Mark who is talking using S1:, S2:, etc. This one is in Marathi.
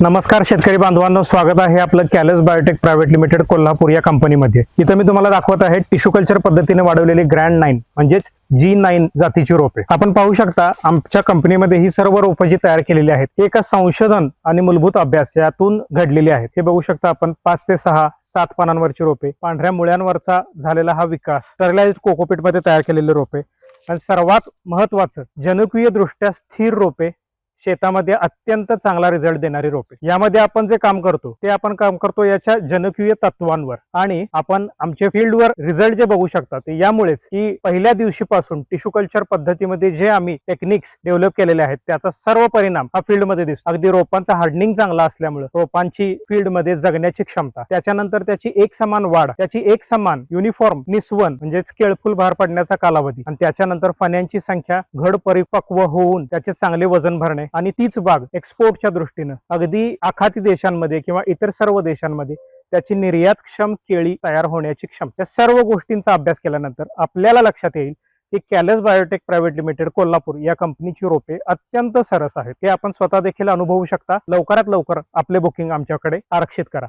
S1: नमस्कार शेतकरी बांधवांनो स्वागत आहे आपलं Callus biotech private limited Kolhapur या कंपनीमध्ये. इथं मी तुम्हाला दाखवत आहे टिश्यू कल्चर पद्धतीने वाढवलेली ग्रँड नाईन म्हणजेच जी नाईन जातीची रोपे. आपण पाहू शकता आमच्या कंपनीमध्ये ही सर्व रोपं जी तयार केलेली आहेत एका संशोधन आणि मूलभूत अभ्यास यातून घडलेली आहेत हे बघू शकता आपण पाच ते सहा सात पानांवरची रोपे पांढऱ्या मुळ्यांवरचा झालेला हा विकास स्टरलाइज कोकोपीटमध्ये तयार केलेले रोपे आणि सर्वात महत्वाचं जनुकीय दृष्ट्या स्थिर रोपे शेतामध्ये अत्यंत चांगला रिझल्ट देणारी रोपे. यामध्ये आपण जे काम करतो ते आपण काम करतो याच्या जनकीय तत्वांवर. आणि आपण आमच्या फील्डवर रिझल्ट जे बघू शकता ते यामुळेच की पहिल्या दिवशीपासून टिश्यू कल्चर पद्धतीमध्ये जे आम्ही टेक्निक्स डेव्हलप केलेले आहेत त्याचा सर्व परिणाम हा फील्डमध्ये दिसतो. अगदी रोपांचा हार्डनिंग चांगला असल्यामुळे रोपांची फील्डमध्ये जगण्याची क्षमता त्याच्यानंतर त्याची एक समान वाढ त्याची एक समान युनिफॉर्म निस्वन म्हणजेच केळफुल बाहेर पडण्याचा कालावधी आणि त्याच्यानंतर फण्यांची संख्या घड परिपक्व होऊन त्याचे चांगले वजन भरणे आणि तीच बाग एक्सपोर्टच्या दृष्टीनं अगदी आखाती देशांमध्ये किंवा इतर सर्व देशांमध्ये त्याची निर्यातक्षम केळी तयार होण्याची क्षमता सर्व गोष्टींचा अभ्यास केल्यानंतर आपल्याला लक्षात येईल की Callus biotech private limited Kolhapur या कंपनीची रोपे अत्यंत सरस आहेत. हे आपण स्वतः देखील अनुभवू शकता. लवकरात लवकर आपले बुकिंग आमच्याकडे आरक्षित करा.